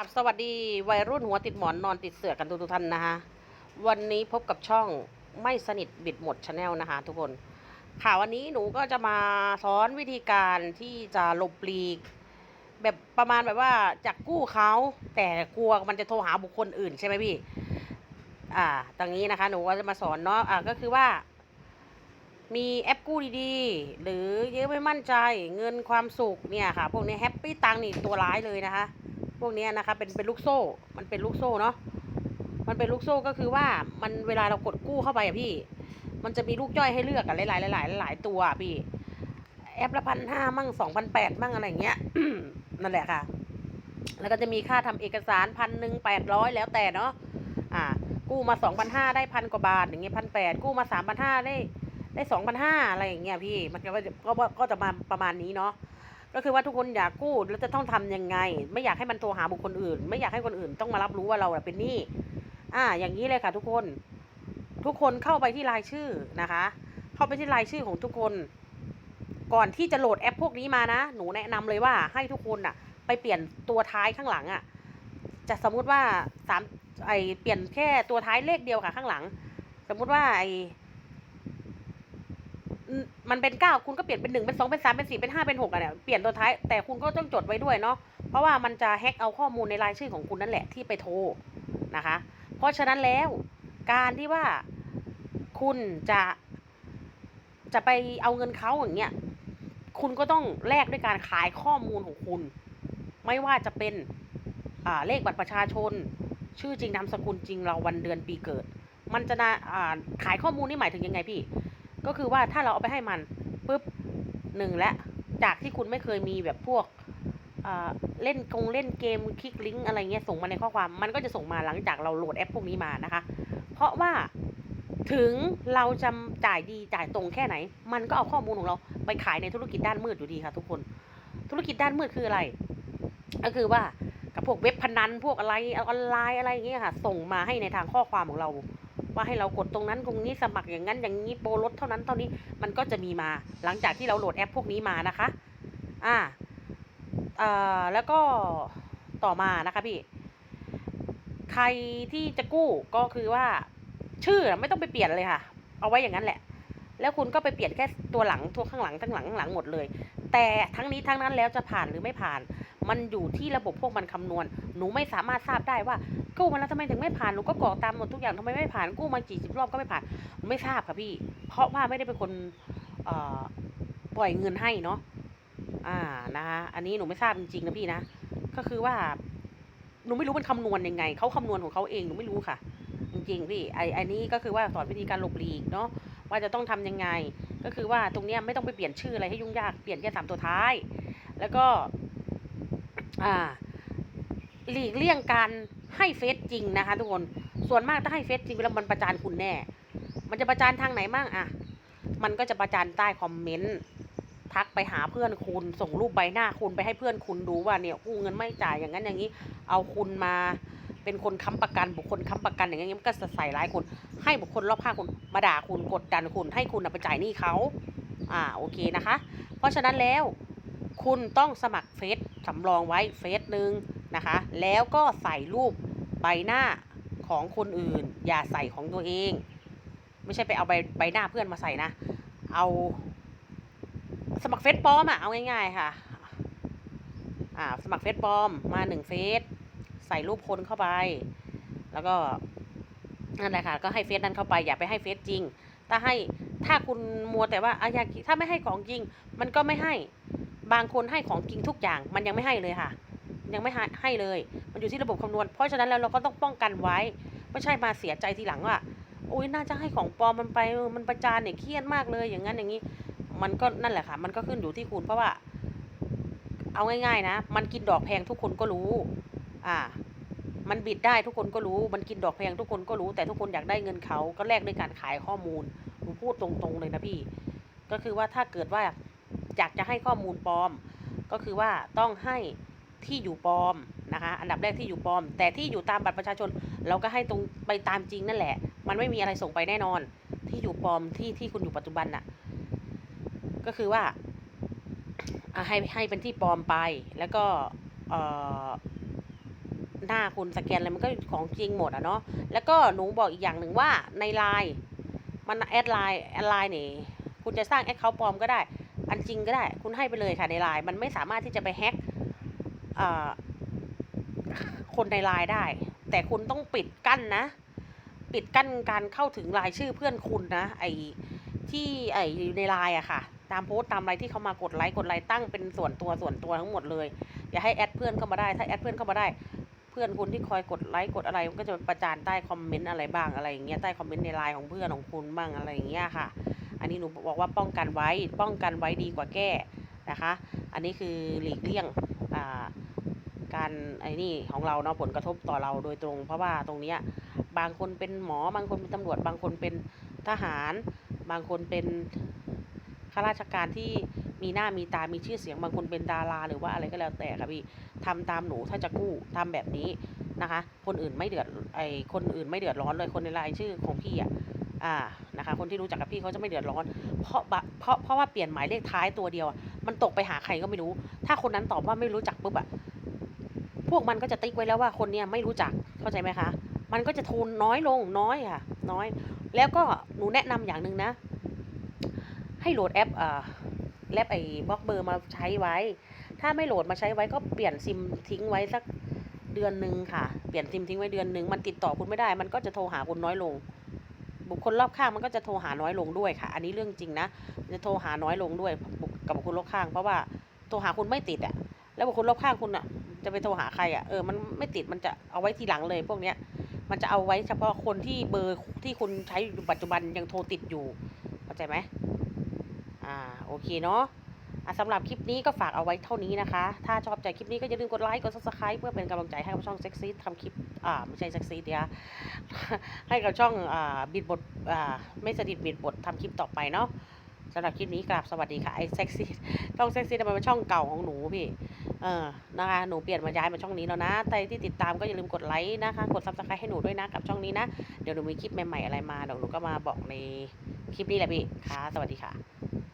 ครับสวัสดีวัยรุ่นหัวติดหมอนนอนติดเสือกันทุกท่านนะคะวันนี้พบกับช่องไม่สนิทบิดหมดชาแนลนะคะทุกคนค่ะวันนี้หนูก็จะมาสอนวิธีการที่จะหลบหลีก แบบประมาณแบบว่าจากกู้เขาแต่กลัวมันจะโทรหาบุคคลอื่นใช่ไหมพี่ อ่าตรงนี้นะคะหนูก็จะมาสอนเนาะอ่าก็คือว่า มีแอปกู้ดีๆ หรือเยอะไม่มั่นใจเงินความสุขเนี่ยค่ะพวกนี้แฮปปี้ตังนี่ตัวร้ายเลยนะคะ พวกนี้นะคะเป็นเป็นลูกโซ่ มันเป็นลูกโซ่เนาะมันเป็นลูกโซ่ก็คือว่ามันเวลาเรากดกู้เข้าไปอะพี่ มันจะมีลูกย่อยให้เลือกอะหลายๆหลายๆหลายตัวพี่ แอปละพันห้ามั่งสองพันแปดมั่งอะไรเงี้ยนั่นแหละค่ะ แล้วก็จะมีค่าทำเอกสารพันหนึ่งแปดร้อยแล้วแต่เนาะอ่า กู้มาสองพันห้าได้พันกว่าบาทอย่างเงี้ยพันแปดกู้มาสามพันห้าได้ได้สองพันห้าอะไรอย่างเงี้ยพี่ มันก็จะก็ก็จะมาประมาณนี้เนาะ ก็คือว่าทุกคนอยากกู้แล้วจะต้องทำยังไง ไม่อยากให้มันโทรหาบุคคลอื่น ไม่อยากให้คนอื่นต้องมารับรู้ว่าเราเป็นหนี้อ่า อย่างนี้เลยค่ะ ทุกคน ทุกคนเข้าไปที่รายชื่อนะคะ เข้าไปที่รายชื่อของทุกคน ก่อนที่จะโหลดแอปพวกนี้มานะ หนูแนะนำเลยว่าให้ทุกคนอะไปเปลี่ยนตัวท้ายข้างหลังอะจะสมมุติว่าสามไอเปลี่ยนแค่ตัวท้ายเลขเดียวค่ะข้างหลัง สมมุติว่าไอ มันเป็นเก้าคุณก็เปลี่ยนเป็นหนึ่งเป็นสองเป็นสามเป็นสี่เป็นห้าเป็นหกอะเนี่ยเปลี่ยนตัวท้ายแต่คุณก็ต้องจดไว้ด้วยเนาะเพราะว่ามันจะแฮ็กเอาข้อมูลในรายชื่อของคุณนั่นแหละที่ไปโทรนะคะ เพราะฉะนั้นแล้วการที่ว่าคุณจะจะไปเอาเงินเขาอย่างเงี้ยคุณก็ต้องแลกด้วยการขายข้อมูลของคุณ ไม่ว่าจะเป็นอ่าเลขบัตรประชาชน ชื่อจริงนามสกุลจริงเราวันเดือนปีเกิด มันจะนาอ่าขายข้อมูลนี่หมายถึงยังไงพี่ ก็คือว่าถ้าเราเอาไปให้มันปุ๊บหนึ่งและจากที่คุณไม่เคยมีแบบพวกเล่นกงเล่นเกมคลิกลิงก์อะไรเงี้ยส่งมาในข้อความมันก็จะส่งมาหลังจากเราโหลดแอปพวกนี้มานะคะ เพราะว่าถึงเราจะจ่ายดีจ่ายตรงแค่ไหน มันก็เอาข้อมูลของเราไปขายในธุรกิจด้านมืดอยู่ดีค่ะ ทุกคน ธุรกิจด้านมืดคืออะไร ก็คือว่ากับพวกเว็บพนันพวกอะไรออนไลน์อะไรอย่างเงี้ยค่ะ ส่งมาให้ในทางข้อความของเรา ว่าให้เรากดตรงนั้นตรงนี้สมัครอย่างนั้นอย่างนี้โปรลดเท่านั้นเท่านี้มันก็จะมีมาหลังจากที่เราโหลดแอปพวกนี้มานะคะ อ่าเอ่อแล้วก็ต่อมานะคะพี่ ใครที่จะกู้ก็คือว่า ชื่อไม่ต้องไปเปลี่ยนเลยค่ะ เอาไว้อย่างนั้นแหละ แล้วคุณก็ไปเปลี่ยนแค่ตัวหลังตัวข้างหลังทั้งหลังข้างหลังหมดเลย แต่ทั้งนี้ทั้งนั้นแล้วจะผ่านหรือไม่ผ่าน มันอยู่ที่ระบบพวกมันคำนวณ หนูไม่สามารถทราบได้ว่ากู้มาแล้วทำไมถึงไม่ผ่าน หนูก็กรอกตามหมดทุกอย่างทำไมไม่ผ่าน กู้มากี่สิบรอบก็ไม่ผ่าน ไม่ทราบค่ะพี่ เพราะว่าไม่ได้เป็นคนปล่อยเงินให้เนาะ อ่า นะคะอันนี้หนูไม่ทราบจริงๆนะพี่นะ ก็คือว่า หนูไม่รู้มันคำนวณยังไง เขาคำนวณของเขาเองหนูไม่รู้ค่ะ จริงๆพี่ ไอไอันนี้ก็คือว่าสอนวิธีการหลบหลีกเนาะ ว่าจะต้องทำยังไง ก็คือว่าตรงเนี้ยไม่ต้องไปเปลี่ยนชื่ออะไรให้ยุ่งยาก เปลี่ยนแค่สามตัวท้าย แล้วก็ อ่าหลีกเลี่ยงการให้เฟซจริงนะคะ ทุกคน ส่วนมากถ้าให้เฟซจริงแล้วมันประจานคุณแน่ มันจะประจานทางไหนมั่งอะมันก็จะประจานใต้คอมเมนต์ ทักไปหาเพื่อนคุณ ส่งรูปใบหน้าคุณไปให้เพื่อนคุณดูว่าเนี่ยกู้เงินไม่จ่ายอย่างนั้นอย่างนี้ เอาคุณมาเป็นคนค้ำประกันบุคคลค้ำประกันอย่างนี้มันก็จะใส่ร้ายคุณ ให้บุคคลรอบข้างคุณมาด่าคุณกดดันคุณ ให้คุณไปจ่ายหนี้เขา อ่าโอเคนะคะ เพราะฉะนั้นแล้ว คุณต้องสมัครเฟซสำรองไว้เฟซหนึ่งนะคะ แล้วก็ใส่รูปใบหน้าของคนอื่น อย่าใส่ของตัวเอง ไม่ใช่ไปเอาใบใบหน้าเพื่อนมาใส่นะ เอาสมัครเฟซปลอมอะเอาง่ายๆค่ะอ่าสมัครเฟซปลอมมาหนึ่งเฟซใส่รูปคนเข้าไป แล้วก็นั่นแหละค่ะก็ให้เฟซนั้นเข้าไป อย่าไปให้เฟซจริง ถ้าให้ถ้าคุณมัวแต่ว่าอะอยากถ้าไม่ให้ของจริง มันก็ไม่ให้ บางคนให้ของจริงทุกอย่างมันยังไม่ให้เลยค่ะ ยังไม่ให้ให้เลย มันอยู่ที่ระบบคำนวณ เพราะฉะนั้นแล้วเราก็ต้องป้องกันไว้ ไม่ใช่มาเสียใจทีหลังว่าโอ้ยน่าจะให้ของปลอมมันไปมันประจานเนี่ยเครียดมากเลยอย่างนั้นอย่างนี้ มันก็นั่นแหละค่ะ มันก็ขึ้นอยู่ที่คุณเพราะว่า เอาง่ายๆนะ มันกินดอกแพงทุกคนก็รู้ อ่า มันบิดได้ทุกคนก็รู้ มันกินดอกแพงทุกคนก็รู้ แต่ทุกคนอยากได้เงินเขาก็แลกด้วยการขายข้อมูลหนูพูดตรงๆเลยนะพี่ ก็คือว่าถ้าเกิดว่า อยากจะให้ข้อมูลปลอม ก็คือว่าต้องให้ที่อยู่ปลอมนะคะ อันดับแรกที่อยู่ปลอม แต่ที่อยู่ตามบัตรประชาชน เราก็ให้ตรงไปตามจริงนั่นแหละ มันไม่มีอะไรส่งไปแน่นอน ที่อยู่ปลอมที่ที่คุณอยู่ปัจจุบันน่ะ ก็คือว่าให้ให้เป็นที่ปลอมไป แล้วก็เอ่อหน้าคุณสแกนอะไรมันก็ของจริงหมดอะเนาะ แล้วก็หนูบอกอีกอย่างหนึ่งว่าในไลน์มันแอดไลน์แอดไลน์นี่คุณจะสร้างแอคเคาท์ปลอมก็ได้ อันจริงก็ได้ คุณให้ไปเลยค่ะในไลน์มันไม่สามารถที่จะไปแฮ็กคนในไลน์ได้ แต่คุณต้องปิดกั้นนะ ปิดกั้นการเข้าถึงรายชื่อเพื่อนคุณนะ ไอที่ไอในไลน์อะค่ะ ตามโพสต์ตามอะไรที่เขามากดไลค์กดไลค์ตั้งเป็นส่วนตัวส่วนตัวทั้งหมดเลย อย่าให้แอดเพื่อนเข้ามาได้ถ้าแอดเพื่อนเข้ามาได้ เพื่อนคุณที่คอยกดไลค์กดอะไรมันก็จะประจานใต้คอมเมนต์อะไรบ้างอะไรอย่างเงี้ยใต้คอมเมนต์ในไลน์ของเพื่อนของคุณบ้างอะไรอย่างเงี้ยค่ะ อันนี้หนูบอกว่าป้องกันไว้ป้องกันไว้ดีกว่าแก้นะคะ อันนี้คือหลีกเลี่ยงอ่าการไอ้นี่ของเราเนาะผลกระทบต่อเราโดยตรง เพราะว่าตรงเนี้ยบางคนเป็นหมอบางคนเป็นตำรวจ บางคนเป็นทหาร บางคนเป็นข้าราชการที่มีหน้ามีตา มีชื่อเสียง บางคนเป็นดาราหรือว่าอะไรก็แล้วแต่ค่ะพี่ทำตามหนูถ้าจะกู้ทำแบบนี้นะคะ คนอื่นไม่เดือดไอคนอื่นไม่เดือดร้อนเลยคนในรายชื่อของพี่อะ อ่านะคะคนที่รู้จักกับพี่เขาจะไม่เดือดร้อน เพราะเพราะเพราะว่าเปลี่ยนหมายเลขท้ายตัวเดียว มันตกไปหาใครก็ไม่รู้ ถ้าคนนั้นตอบว่าไม่รู้จักปุ๊บอะพวกมันก็จะติ๊กไว้แล้วว่าคนเนี้ยไม่รู้จักเข้าใจไหมคะ มันก็จะโทนน้อยลงน้อยค่ะ น้อย แล้วก็หนูแนะนำอย่างหนึ่งนะ ให้โหลดแอปอ่าแอปไอ้บล็อกเบอร์มาใช้ไว้ ถ้าไม่โหลดมาใช้ไว้ก็เปลี่ยนซิมทิ้งไว้สักเดือนหนึ่งค่ะ เปลี่ยนซิมทิ้งไว้เดือนหนึ่งมันติดต่อคุณไม่ได้ มันก็จะโทรหาคุณน้อยลง บุคคลรอบข้างมันก็จะโทรหาน้อยลงด้วยค่ะ อันนี้เรื่องจริงนะ จะโทรหาน้อยลงด้วยกับบุคคลรอบข้าง เพราะว่าโทรหาคุณไม่ติดอะแล้วบุคคลรอบข้างคุณอะจะไปโทรหาใครอะเออ มันไม่ติด มันจะเอาไว้ทีหลังเลย พวกเนี้ย มันจะเอาไว้เฉพาะคนที่เบอร์ที่คุณใช้อยู่ปัจจุบันยังโทรติดอยู่ เข้าใจไหมอ่า โอเคเนาะ สำหรับคลิปนี้ก็ฝากเอาไว้เท่านี้นะคะ ถ้าชอบใจคลิปนี้ก็อย่าลืมกดไลค์ กด subscribe เพื่อเป็นกำลังใจให้กับช่องเซ็กซี่ทำคลิป อ่า ไม่ใช่เซ็กซี่เดียวให้กับช่อง อ่า บิดบท อ่า ไม่สนิทบิดบททำคลิปต่อไปเนาะสำหรับคลิปนี้กราบสวัสดีค่ะไอเซ็กซี่ช่องเซ็กซี่มันเป็นช่องเก่าของหนูพี่เออนะคะหนูเปลี่ยนมาย้ายมาช่องนี้แล้วนะใครที่ติดตามก็อย่าลืมกดไลค์นะคะ กด subscribe ให้หนูด้วยนะกับช่องนี้นะเดี๋ยวหนูมีคลิปใหม่ๆอะไรมาเดี๋ยวหนูก็มาบอกในคลิปนี้แหละพี่ค่ะสวัสดีค่ะ